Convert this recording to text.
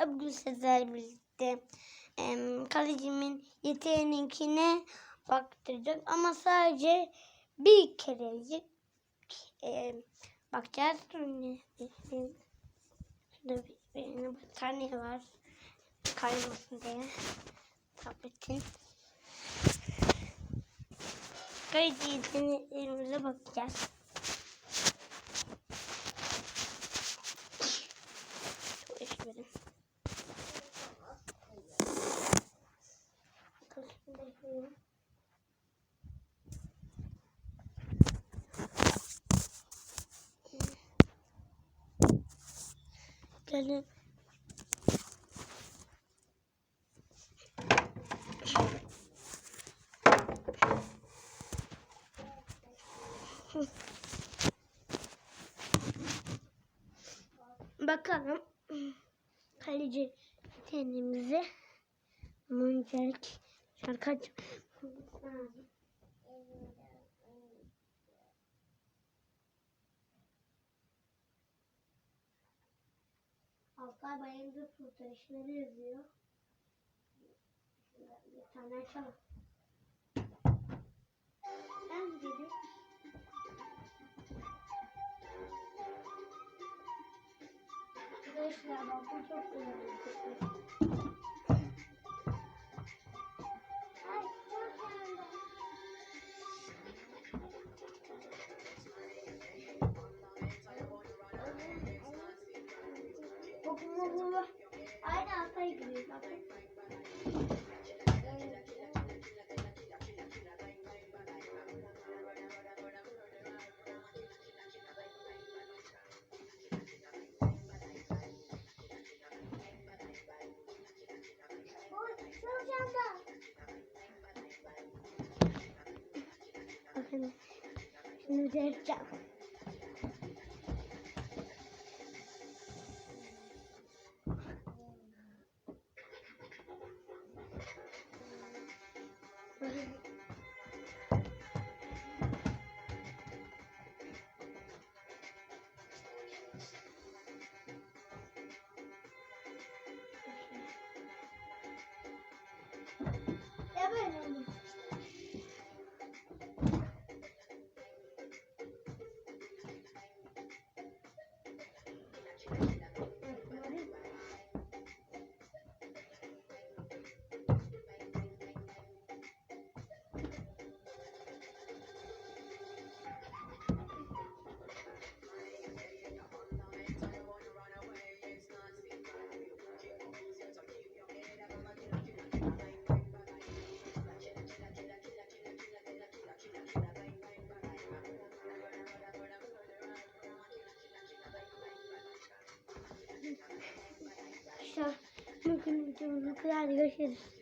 arkadaşlar bugün sizlerle birlikte em, kalecimin yeteneğininkine baktıracağız ama sadece bir kerecik em, bakacağız. Şurada bir, bir battaniye var kaymasın diye tabletin. Kaleci yeteneğimize bakacağız. Gelin. Bakalım kaleci kendimize Muncak şarkı aç. Altay Bayındır kurtarışları yazıyor. Bir tane açalım. Ben gibi. Arkadaşlar balkon çok güzel. Bakın bu bu. Aynı Altay gibi. Bakın. Şimdi de Bueno, İşte bugün videomuz bu kadar görüşürüz.